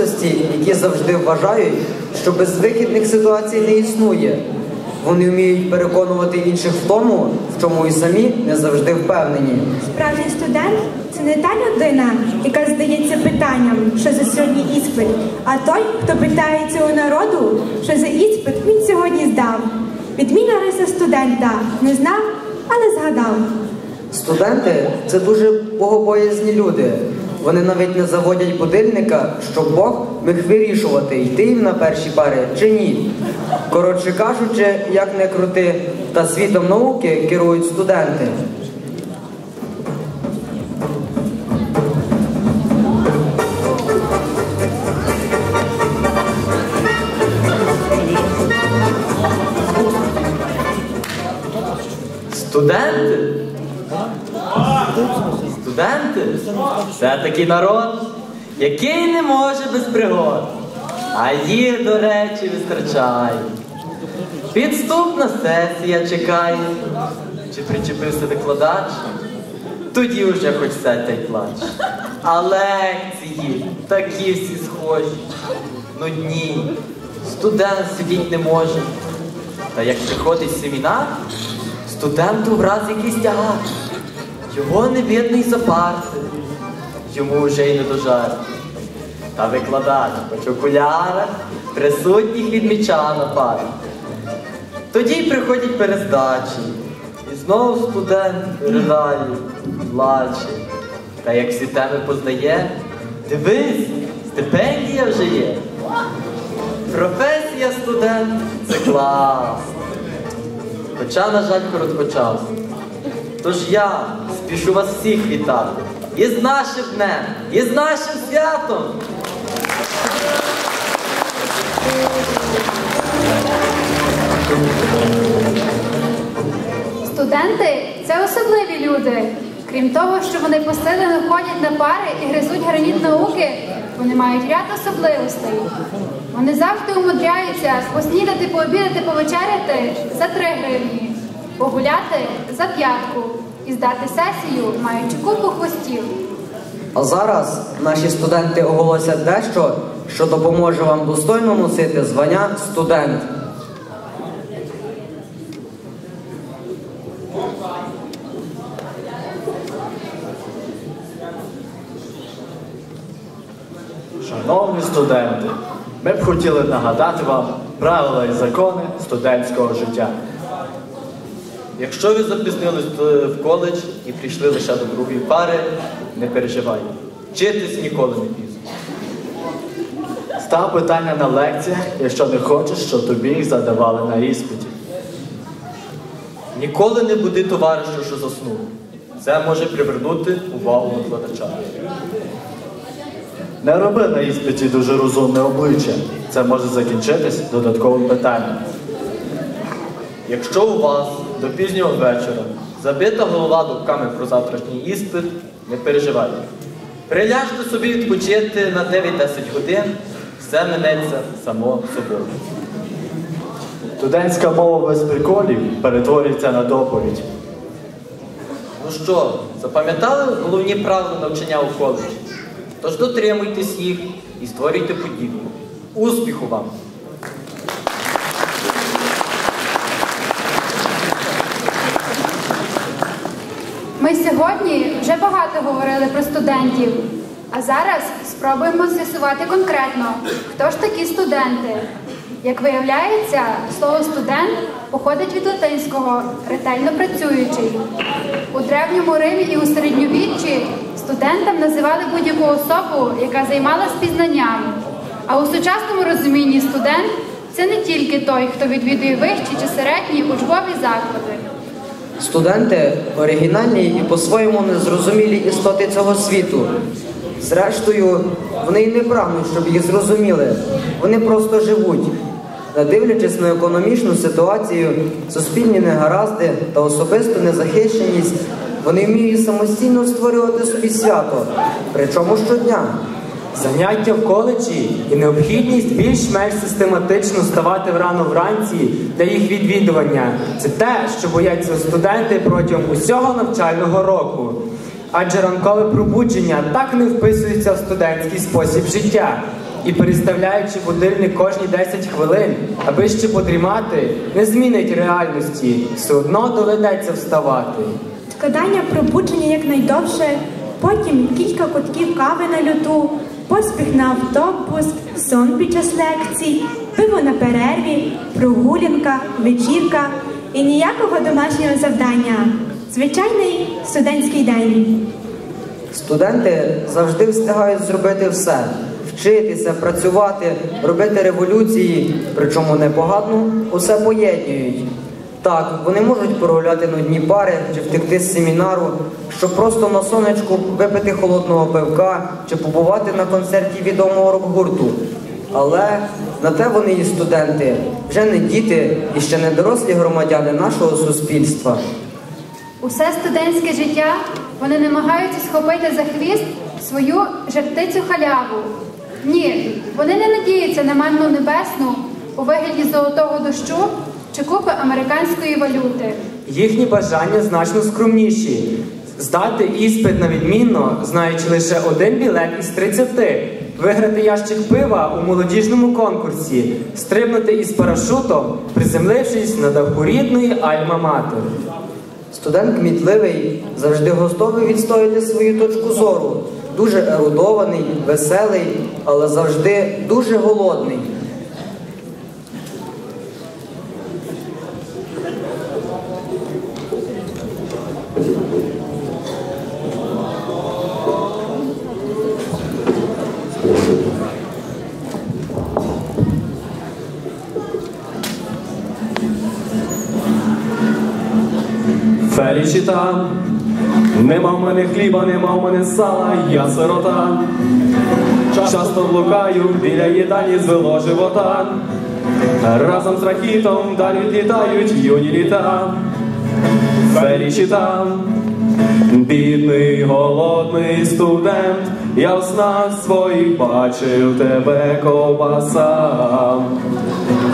Особистості, які завжди вважають, що безвихідних ситуацій не існує. Вони вміють переконувати інших в тому, в чому і самі не завжди впевнені. Справжній студент це не та людина, яка здається питанням, що за сьогодні іспит, а той, хто питається у народу, що за іспит він сьогодні здав. Відміна риса студента не знав, але згадав. Студенти це дуже богобоязні люди. Вони навіть не заводять будильника, щоб Бог міг вирішувати, йти їм на перші пари чи ні. Коротше кажучи, як не крути, та світом науки керують студенти. Студенти? Студенти? Це такий народ, який не може без пригод. А їх, до речі, вистачає. Підступна сесія чекає. Чи причепився викладач? Тоді вже хоч сядь та й плач. А лекції такі всі схожі. Нудні. Студент сидіть не може. Та як приходить семінар, студенту враз якийсь тягар. Його не видно за йому вже й не до жарти. Та викладач хоч в окулярах присутніх відмічав на парі. Тоді й приходять перездачі, і знову студент ридає, плаче. Та як всі теми поздає, дивись, стипендія вже є. Професія студент це клас. Хоча, на жаль, короткочасно. Тож я спішу вас всіх вітати. І з нашим днем, і з нашим святом. Студенти це особливі люди. Крім того, що вони посилено ходять на пари і гризуть граніт науки, вони мають ряд особливостей. Вони завжди умудряються поснідати, пообідати, повечеряти за три гривні, погуляти за п'ятку і здати сесію, маючи купу хвостів. А зараз наші студенти оголосять дещо, що допоможе вам достойно носити звання студент. Шановні студенти, ми б хотіли нагадати вам правила і закони студентського життя. Якщо ви запізнились в коледж і прийшли лише до другої пари, не переживайте. Вчитись ніколи не пізно. Став питання на лекціях, якщо не хочеш, щоб тобі їх задавали на іспиті. Ніколи не буди товариша, що заснув. Це може привернути увагу викладача. Не роби на іспиті дуже розумне обличчя. Це може закінчитись додатковим питанням. Якщо у вас до пізнього вечора забита голова думками про завтрашній іспит, не переживайте. Приляжте собі відпочити на 9-10 годин, все минеться само собою. Студентська мова без приколів перетворюється на доповідь. Ну що, запам'ятали головні правила навчання у коледжі? Тож дотримуйтесь їх і створюйте подібне. Успіху вам! Ми сьогодні вже багато говорили про студентів, а зараз спробуємо з'ясувати конкретно, хто ж такі студенти. Як виявляється, слово студент походить від латинського ретельно працюючий. У древньому Римі і у середньовіччі студентам називали будь-яку особу, яка займалась пізнаннями. А у сучасному розумінні студент це не тільки той, хто відвідує вищі чи середні учбові заклади. Студенти оригінальні і по-своєму незрозумілі істоти цього світу. Зрештою, вони й не прагнуть, щоб їх зрозуміли. Вони просто живуть. Надивлячись на економічну ситуацію, суспільні негаразди та особисту незахищеність, вони вміють самостійно створювати собі свято, причому щодня. Заняття в коледжі і необхідність більш-менш систематично ставати рано вранці для їх відвідування. Це те, що бояться студенти протягом усього навчального року. Адже ранкове пробудження так не вписується в студентський спосіб життя. І переставляючи будильник кожні 10 хвилин, аби ще подрімати, не змінить реальності. Все одно доведеться вставати. Складання пробудження якнайдовше, потім кілька котків кави на льоту, поспіх на автобус, сон під час лекцій, пиво на перерві, прогулянка, вечірка і ніякого домашнього завдання. Звичайний студентський день. Студенти завжди встигають зробити все: вчитися, працювати, робити революції, причому непогано усе поєднують. Так, вони можуть прогуляти нудні пари чи втекти з семінару, щоб просто на сонечку випити холодного пивка чи побувати на концерті відомого рок-гурту. Але на те вони і студенти, вже не діти і ще не дорослі громадяни нашого суспільства. Усе студентське життя вони намагаються схопити за хвіст свою жертицю халяву. Ні, вони не надіються на манну небесну у вигляді золотого дощу чи купи американської валюти. Їхні бажання значно скромніші. Здати іспит на відмінно, знаючи лише один білет із 30, виграти ящик пива у молодіжному конкурсі, стрибнути із парашутом, приземлившись на даху рідної Альма-Матер. Студент кмітливий, завжди готовий відстояти свою точку зору. Дуже ерудований, веселий, але завжди дуже голодний. Фелічіта, нема в мене хліба, нема в мене сала, я сирота. Часто блукаю біля їдальні звело живота. Разом з рахітом далі літають юні літа. Фелічіта, бідний голодний студент, я в снах своїх бачив тебе ковбаса.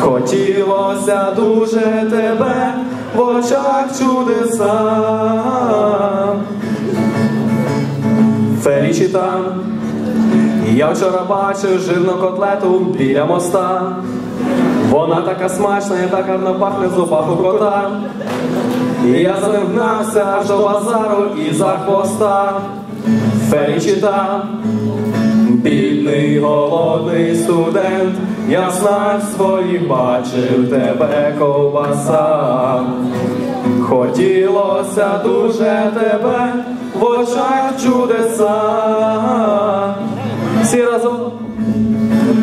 Хотілося дуже тебе в очах чудеса. Фелічіта, я вчора бачив жирну котлету біля моста. Вона така смачна і так гарно пахне зубах у кота. Я за ним гнався аж до базару і за хвоста. Фелічіта, бідний голодний студент, я снах своїх бачив тебе ковбаса. Хотілося дуже тебе в очах чудеса. Всі разом.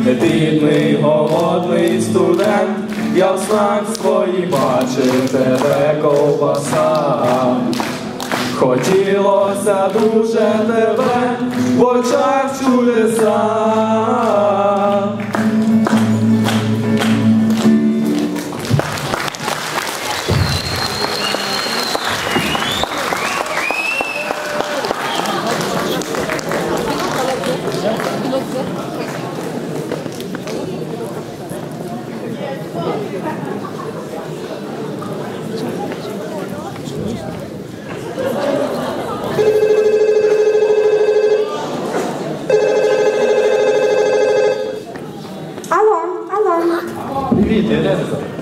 Бідний голодний студент, я в снах своїх бачив тебе ковбаса. Хотілося дуже тебе в очах чудеса.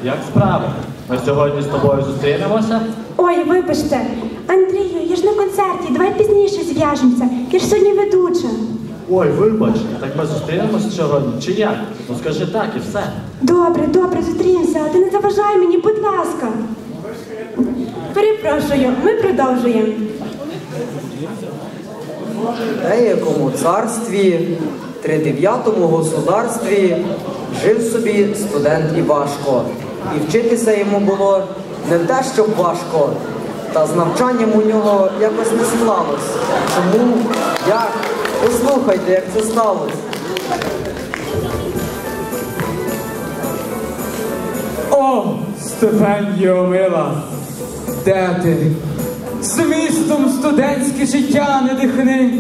Як справи? Ми сьогодні з тобою зустрінемося? Ой, вибачте. Андрію, я ж на концерті, давай пізніше зв'яжемося. Я ж сьогодні ведуча. Ой, вибач, так ми зустрінемося сьогодні, чи як? Ну скажи так і все. Добре, добре, зустрінемося, але ти не заважай мені, будь ласка. Перепрошую, ми продовжуємо. деякому царстві, тридев'ятому государстві жив собі студент Івашко. І вчитися йому було не те, щоб важко, та з навчанням у нього якось не склалось. Чому? Як? Послухайте, як це сталося. О, Стефанію мила, де ти? Змістом студентське життя не дихни.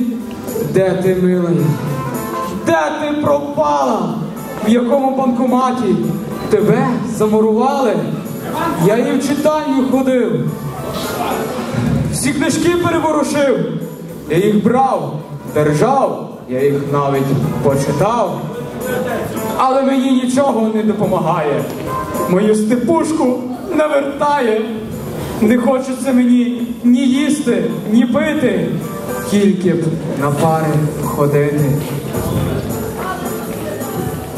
Де ти, милая? Де ти пропала? В якому банкоматі? Тебе замурували? Я і в читальню ходив. Всі книжки переворушив. я їх брав, держав, я їх навіть почитав. Але мені нічого не допомагає. Мою степушку не вертає. Не хочеться мені ні їсти, ні пити, тільки б на пари ходити.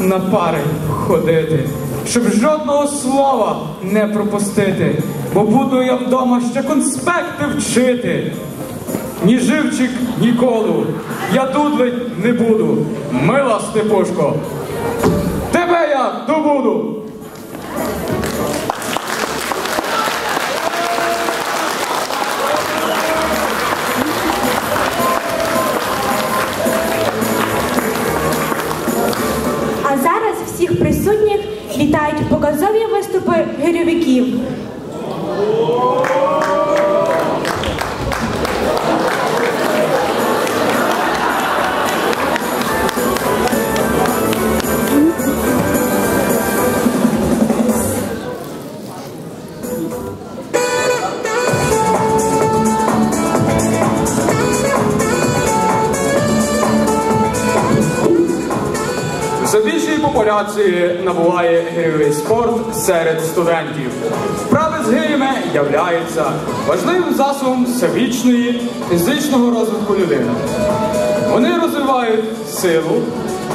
На пари ходити, щоб жодного слова не пропустити, бо буду я вдома ще конспекти вчити. Ні живчик, ні колу, я дудлить не буду, мила степушко. Тебе я добуду. Вітають показові виступи гирьовиків. Більшої набуває гирьовий спорт серед студентів. Вправи з гирями являються важливим засобом всебічної фізичного розвитку людини. Вони розвивають силу,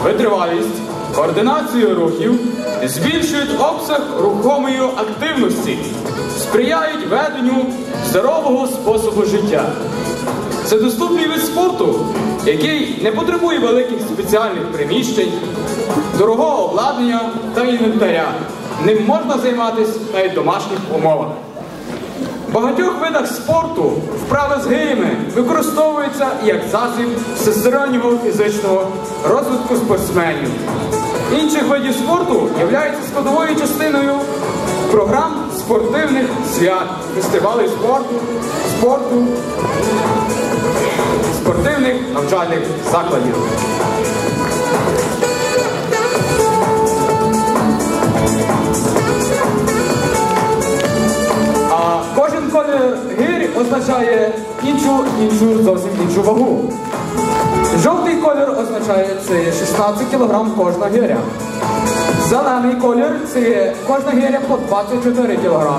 витривалість, координацію рухів, збільшують обсяг рухомої активності, сприяють веденню здорового способу життя. Це доступний вид спорту, який не потребує великих спеціальних приміщень, дорогого обладнання та інвентаря. Ним можна займатися навіть в домашніх умовах. В багатьох видах спорту вправи з гирями використовуються як засіб всестороннього фізичного розвитку спортсменів. Інших видів спорту являються складовою частиною програм спортивних свят, фестивалей спорту, спорту, спортивних навчальних закладів. Колір гирь означає іншу, іншу, зовсім іншу вагу. Жовтий колір означає це 16 кг кожна гиря. Зелений колір це кожна гиря по 24 кг.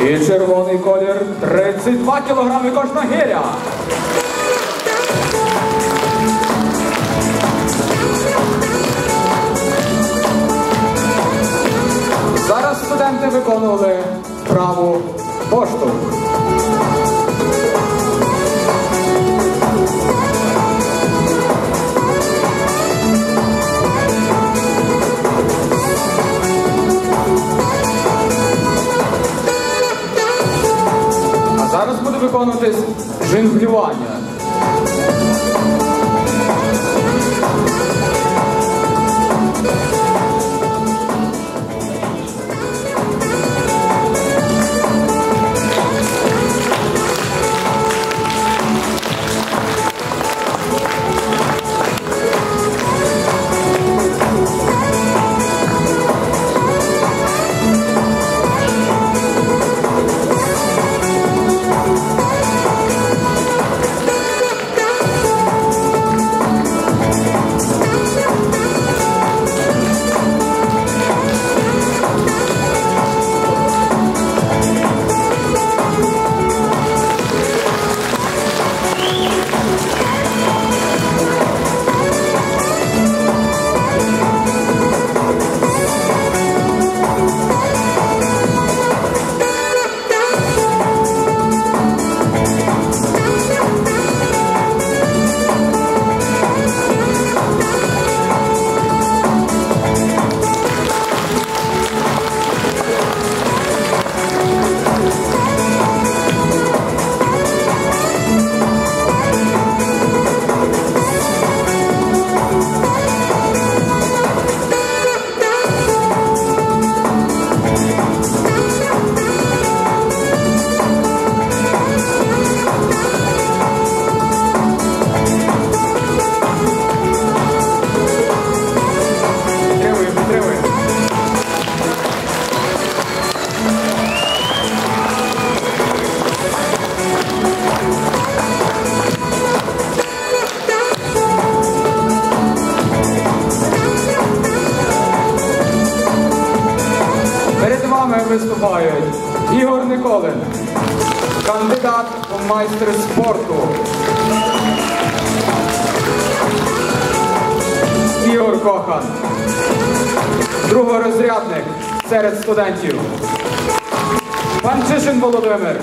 І червоний колір 32 кг кожна гиря. Зараз студенти виконували праву пошту. А зараз буде виконуватись жинглювання. Виступають Ігор Николин, кандидат у майстри спорту. Ігор Кохан, другорозрядник серед студентів. Панчишин Володимир,